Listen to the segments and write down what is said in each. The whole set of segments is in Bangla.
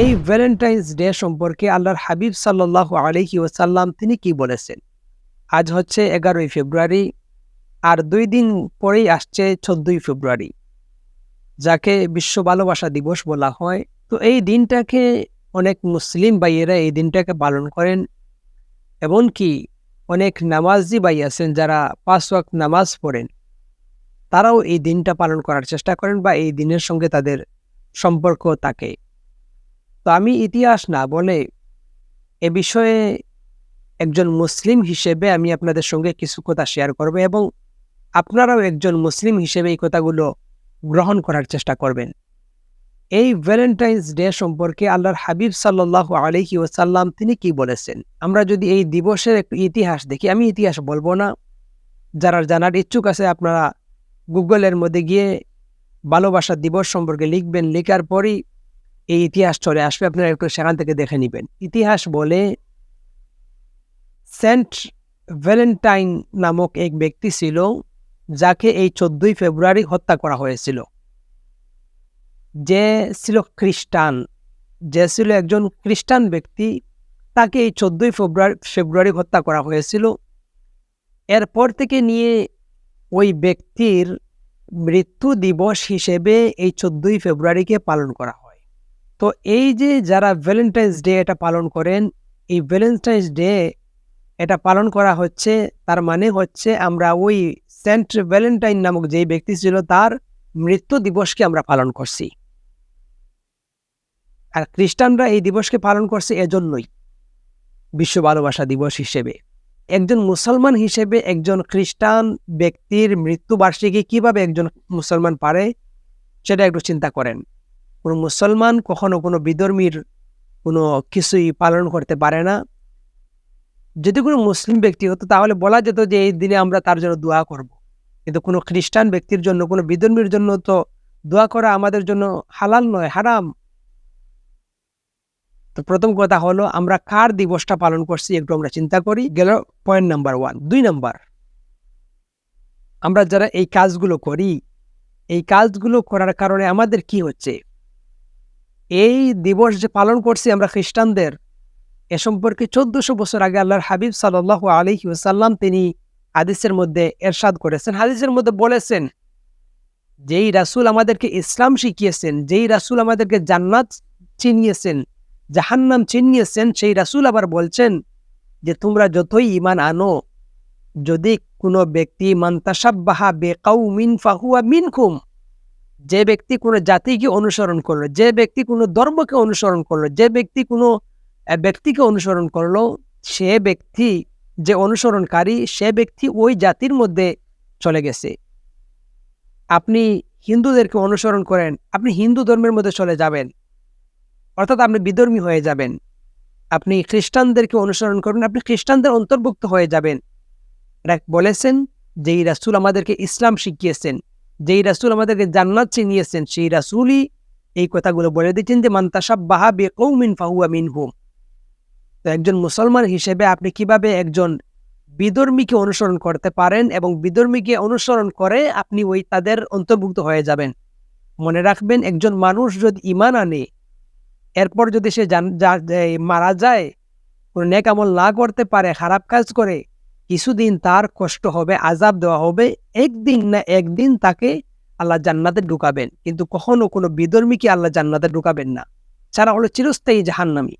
এই ভ্যালেন্টাইন্স ডে সম্পর্কে আল্লাহর হাবিব সাল্লাহ আলহি ওসাল্লাম তিনি কি বলেছেন? আজ হচ্ছে এগারোই ফেব্রুয়ারি, আর দুই দিন পরেই আসছে চোদ্দই ফেব্রুয়ারি, যাকে বিশ্ব ভালোবাসা দিবস বলা হয়। তো এই দিনটাকে অনেক মুসলিম ভাইয়েরা এই দিনটাকে পালন করেন, এমনকি অনেক নামাজি ভাই আছেন যারা পাঁচ ওয়াক নামাজ পড়েন, তারাও এই দিনটা পালন করার চেষ্টা করেন বা এই দিনের সঙ্গে তাদের সম্পর্ক থাকে। তো আমি ইতিহাস না বলে এ বিষয়ে একজন মুসলিম হিসেবে আমি আপনাদের সঙ্গে কিছু কথা শেয়ার করব এবং আপনারাও একজন মুসলিম হিসেবে এই কথাগুলো গ্রহণ করার চেষ্টা করবেন। এই ভ্যালেন্টাইন্স ডে সম্পর্কে আল্লাহর হাবিব সাল্লাহ আলহি ওসাল্লাম তিনি কি বলেছেন? আমরা যদি এই দিবসের একটু ইতিহাস দেখি, আমি ইতিহাস বলব না। যারা জানার ইচ্ছুক আছে, আপনারা গুগলের মধ্যে গিয়ে ভালোবাসা দিবস সম্পর্কে লিখবেন। লেখার পরই এই ইতিহাস চলে আসবে, আপনারা একটু সেখান থেকে দেখে নেবেন। ইতিহাস বলে সেন্ট ভ্যালেন্টাইন নামক এক ব্যক্তি ছিল, যাকে এই চোদ্দই ফেব্রুয়ারি হত্যা করা হয়েছিল। যে ছিল খ্রিস্টান, যে ছিল একজন খ্রিস্টান ব্যক্তি, তাকে এই চোদ্দই ফেব্রুয়ারি ফেব্রুয়ারি হত্যা করা হয়েছিল। এরপর থেকে নিয়ে ওই ব্যক্তির মৃত্যু দিবস হিসেবে এই চোদ্দই ফেব্রুয়ারিকে পালন করা হয়। তো এই যে যারা ভ্যালেন্টাইন্স ডে এটা পালন করেন, এই ভ্যালেন্টাইন্স ডে এটা পালন করা হচ্ছে, তার মানে হচ্ছে আমরা ওই সেন্ট ভ্যালেন্টাইন নামক যেই ব্যক্তি ছিল, তার মৃত্যু দিবসকে আমরা পালন করছি। আর খ্রিস্টানরা এই দিবসকে পালন করছে এজন্যই। বিশ্ব ভালোবাসা দিবস হিসেবে। একজন মুসলমান হিসেবে একজন খ্রিস্টান ব্যক্তির মৃত্যুবার্ষিকী কীভাবে একজন মুসলমান পারে, সেটা একটু চিন্তা করেন। কোনো মুসলমান কখনো কোনো বিধর্মীর কোনো কিছুই পালন করতে পারে না। যদি কোনো মুসলিম ব্যক্তি হতো, তাহলে বলা যেত যে এই দিনে আমরা তার জন্য দোয়া করব। কিন্তু কোনো খ্রিস্টান ব্যক্তির জন্য, কোনো বিধর্মীর জন্য তো দোয়া করা আমাদের জন্য হালাল নয়, হারাম। তো প্রথম কথা হলো, আমরা কার দিবসটা পালন করছি একটু আমরা চিন্তা করি। গেল পয়েন্ট নাম্বার ওয়ান দুই নাম্বার আমরা যারা এই কাজগুলো করি, এই কাজগুলো করার কারণে আমাদের কি হচ্ছে? এই দিবস যে পালন করছি আমরা খ্রিস্টানদের, এ সম্পর্কে চোদ্দশো বছর আগে আল্লাহর হাবিব সাল আলহি ওসাল্লাম তিনি হাদিসের মধ্যে এরশাদ করেছেন। হাদিসের মধ্যে বলেছেন, যেই রাসুল আমাদেরকে ইসলাম শিখিয়েছেন, যেই রাসুল আমাদেরকে জান্নাত চিনিয়েছেন, জাহান্নাম চিনিয়েছেন, সেই রাসুল আবার বলছেন যে, তোমরা যতই ইমান আনো, যদি কোনো ব্যক্তি মান্তাসাব্বাহা বেকাউমিন ফাহুয়া মিনকুম যে ব্যক্তি কোনো জাতিকে অনুসরণ করল, যে ব্যক্তি কোনো ধর্মকে অনুসরণ করল, যে ব্যক্তি কোনো ব্যক্তিকে অনুসরণ করল, সে ব্যক্তি যে অনুসরণকারী, সে ব্যক্তি ওই জাতির মধ্যে চলে গেছে। আপনি হিন্দুদেরকে অনুসরণ করেন, আপনি হিন্দু ধর্মের মধ্যে চলে যাবেন, অর্থাৎ আপনি বিধর্মী হয়ে যাবেন। আপনি খ্রিস্টানদেরকে অনুসরণ করবেন আপনি খ্রিস্টানদের অন্তর্ভুক্ত হয়ে যাবেন। বলেছেন যেই রাসুল আমাদেরকে ইসলাম শিখিয়েছেন। যেই রাসুল আমাদেরকে জান্নাত চিনিয়েছেন সেই রাসুলই এই কথাগুলো বলে দিচ্ছেন যে মান্তাসাব বাহা বে কৌমিন ফাহুয়া মিন হুম তো একজন মুসলমান হিসেবে আপনি কীভাবে একজন বিধর্মীকে অনুসরণ করতে পারেন এবং বিধর্মীকে অনুসরণ করে আপনি ওই তাদের অন্তর্ভুক্ত হয়ে যাবেন? মনে রাখবেন, একজন মানুষ যদি ইমান আনে, এরপর যদি সে মারা যায়, কোনো নেক আমল না করতে পারে, খারাপ কাজ করে কিছুদিন তার কষ্ট হবে আজাব দেওয়া হবে, একদিন না একদিন তাকে আল্লাহ জান্নাতে ঢুকাবেন। কিন্তু কখনো কোনো বিধর্মীকে আল্লাহ জান্নাতে ঢুকাবেন না। ছাড়া হলো চিরস্থায়ী জাহান্নামী।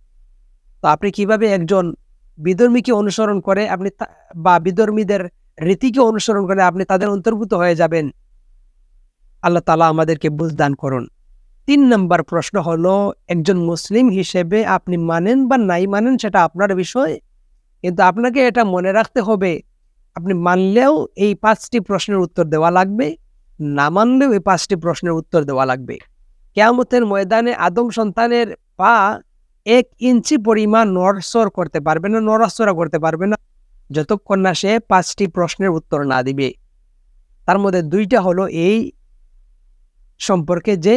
তো আপনি কীভাবে একজন বিধর্মীকে অনুসরণ করে, আপনি বা বিধর্মীদের রীতিকে অনুসরণ করে আপনি তাদের অন্তর্ভুক্ত হয়ে যাবেন? আল্লাহ তালা আমাদেরকে বুঝদান করুন। তিন নম্বর প্রশ্ন হলো, একজন মুসলিম হিসেবে আপনি মানেন বা নাই মানেন সেটা আপনার বিষয়। কিন্তু আপনাকে এটা মনে রাখতে হবে, আপনি মানলেও এই পাঁচটি প্রশ্নের উত্তর দেওয়া লাগবে, না মানলেও এই পাঁচটি প্রশ্নের উত্তর দেওয়া লাগবে। কেয়ামতের ময়দানে আদম সন্তানের পা এক ইঞ্চি পরিমাণ নড়সর করতে পারবে না, নড়াচড়া করতে পারবে না, যতক্ষণ না সে পাঁচটি প্রশ্নের উত্তর না দিবে। তার মধ্যে দুইটা হলো এই সম্পর্কে যে,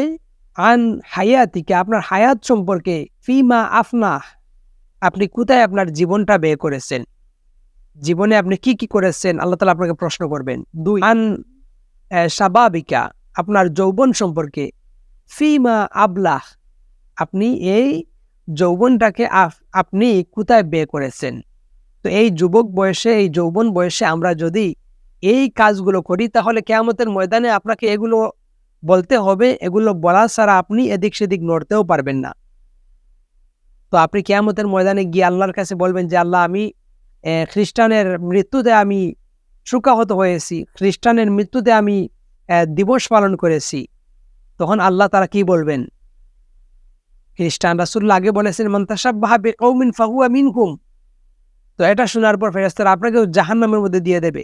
আন হায়াতিকে, আপনার হায়াত সম্পর্কে, ফিমা আফনা আপনি কোথায় আপনার জীবনটা ব্যয় করেছেন? জীবনে আপনি কি কি করেছেন? আল্লাহ তালা আপনাকে প্রশ্ন করবেন। দুই, আন স্বাভাবিকা, আপনার যৌবন সম্পর্কে। ফিমা আবলাহ, আপনি এই যৌবনটাকে আপ- আপনি কোথায় ব্যয় করেছেন? তো এই যুবক বয়সে, এই যৌবন বয়সে আমরা যদি এই কাজগুলো করি, তাহলে কেয়ামতের ময়দানে আপনাকে এগুলো বলতে হবে, এগুলো বলা ছাড়া আপনি এদিক সেদিক নড়তেও পারবেন না। তো আপনি কেয়ামতের ময়দানে গিয়ে আল্লাহর কাছে বলবেন যে, আল্লাহ, আমি খ্রিস্টানের মৃত্যুতে আমি শোকাহত হয়েছি। খ্রিস্টানের মৃত্যুতে আমি দিবস পালন করেছি। তখন আল্লাহ তারা কি বলবেন? খ্রিস্টান রাসুল্লাহ আগে বলেছেন মন্তাসাব্বাহা বিকৌমিন ফাহুয়া মিনহুম। তো এটা শোনার পর ফেরেস্তারা আপনাকে জাহান্নামের মধ্যে দিয়ে দেবে।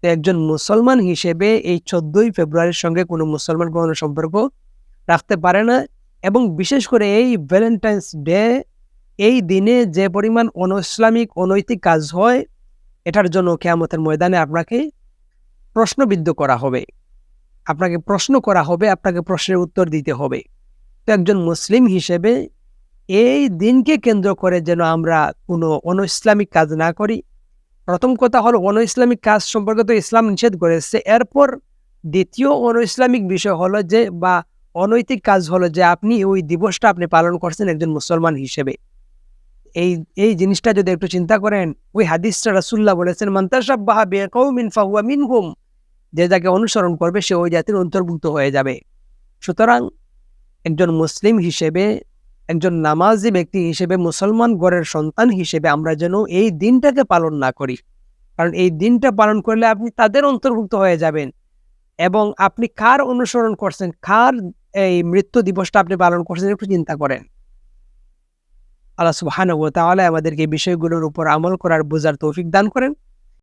তো একজন মুসলমান হিসেবে এই চোদ্দই ফেব্রুয়ারির সঙ্গে কোনো মুসলমান কোনো সম্পর্ক রাখতে পারে না। এবং বিশেষ করে এই ভ্যালেন্টাইন্স ডে এই দিনে যে পরিমাণ অন ইসলামিক অনৈতিক কাজ হয়, এটার জন্য কেয়ামতের ময়দানে আপনাকে প্রশ্নবিদ্ধ করা হবে। আপনাকে প্রশ্ন করা হবে, আপনাকে প্রশ্নের উত্তর দিতে হবে। তো একজন মুসলিম হিসেবে এই দিনকে কেন্দ্র করে যেন আমরা কোনো অন ইসলামিক কাজ না করি। প্রথম কথা হলো অন ইসলামিক কাজ সম্পর্কে তো ইসলাম নিষেধ করেছে। এরপর দ্বিতীয় অন ইসলামিক বিষয় হলো যে, বা অনৈতিক কাজ হলো যে আপনি ওই দিবসটা আপনি পালন করছেন একজন মুসলমান হিসেবে। এই এই জিনিসটা যদি একটু চিন্তা করেন, ওই হাদিসটা রাসুল্লাহ বলেছেন মন্তাসাব্বাহা বিকৌমিন ফাহুয়া মিনহুম যে যাকে অনুসরণ করবে সে ওই জাতির অন্তর্ভুক্ত হয়ে যাবে। সুতরাং একজন মুসলিম হিসেবে, একজন নামাজি ব্যক্তি হিসেবে, মুসলমান গড়ের সন্তান হিসেবে আমরা যেন এই দিনটাকে পালন না করি। কারণ এই দিনটা পালন করলে আপনি তাদের অন্তর্ভুক্ত হয়ে যাবেন। এবং আপনি কার অনুসরণ করছেন, কার এই মৃত্যু দিবসটা আপনি পালন করছেন, একটু চিন্তা করেন। আল্লাহ সুবাহ তাহলে আমাদেরকে বিষয়গুলোর উপর আমল করার বোঝার তৌফিক দান করেন।